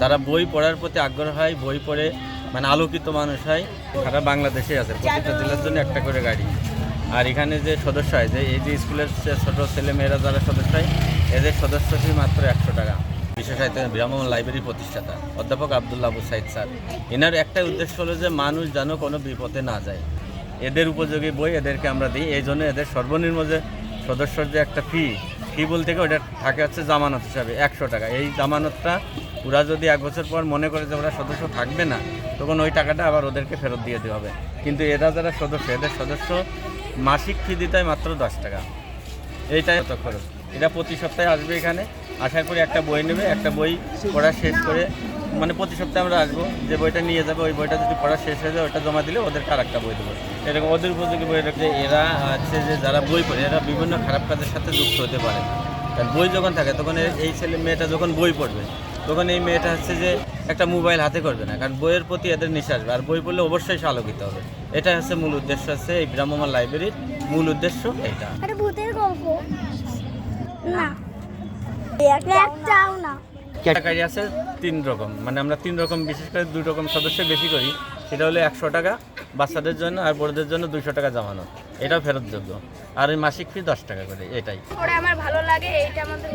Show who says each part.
Speaker 1: যারা বই পড়ার প্রতি আগ্রহ হয়, বই পড়ে মানে আলোকিত মানুষ হয় সারা বাংলাদেশে আছে, প্রতিটা জেলার জন্য একটা করে গাড়ি। আর এখানে যে সদস্য হয়, যে এই যে স্কুলের ছোটো ছেলে মেয়েরা যারা সদস্য হয়, এদের সদস্য ফি মাত্র একশো টাকা। বিশেষায়িত ব্রাহ্মণ লাইব্রেরি প্রতিষ্ঠাতা, অধ্যাপক আবদুল্লাহ আবু সাইদ স্যার। এনার একটা উদ্দেশ্য হলো যে মানুষ যেন কোনো বিপদে না যায়। এদের উপযোগী বই এদেরকে আমরা দিই, এই জন্য এদের সর্বনিম্ন যে সদস্যর যে একটা ফি ফি থেকে ওটা থাকে হচ্ছে জামানত হিসাবে, একশো টাকা। এই জামানতটা ওরা যদি এক বছর পর মনে করে যে ওরা সদস্য থাকবে না, তখন ওই টাকাটা আবার ওদেরকে ফেরত দিয়ে দেওয়া হবে। কিন্তু এরা যারা সদস্য, এদের সদস্য মাসিক ফি দিতে মাত্র দশ টাকা। এইটাই তো খরচ। এটা প্রতি সপ্তাহে আসবে এখানে আশা করি একটা বই নেবে, একটা বই পড়া শেষ করে মানে প্রতি সপ্তাহে আমরা আসব। যে বইটা নিয়ে যাবে, ওই বইটা যদি পড়া শেষ হয়ে যায় ওটা জমা দিলে ওদেরকে আর একটা বই দেবো? এরকম ওদের উপযোগী বই রাখলে এরা আছে যে যারা বই পড়ে, এরা বিভিন্ন খারাপ কাজের সাথে যুক্ত হতে পারে। কারণ বই যখন থাকে, তখন এই ছেলে মেয়েটা যখন বই পড়বে, তখন এই মেয়েটা হচ্ছে যে একটা মোবাইল হাতে করবে না। কারণ বইয়ের প্রতি এদের নেশা আসবে। আর বই পড়লে অবশ্যই সে আলোকিত হবে। এটা হচ্ছে মূল উদ্দেশ্য হচ্ছে এই ব্রাহ্মণ লাইব্রেরির মূল উদ্দেশ্য
Speaker 2: এটা। ভূতের গল্প। না।
Speaker 1: টাকারি আছে তিন রকম। মানে আমরা তিন রকম বিশেষ করে দুই রকম সদস্য বেশি করি। সেটা হলো একশো টাকা বাচ্চাদের জন্য আর বড়দের জন্য দুইশো টাকা জমানো। এটাও ফেরতযোগ্য। আর ওই মাসিক ফি দশ টাকা করে এটাই।
Speaker 3: আমার ভালো লাগে এইটা আমাদের